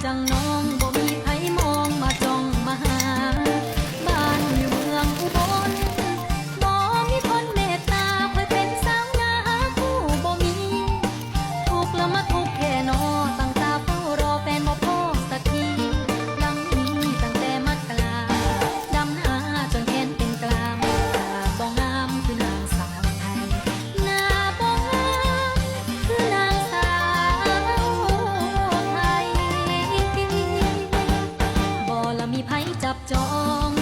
降落 จับจอง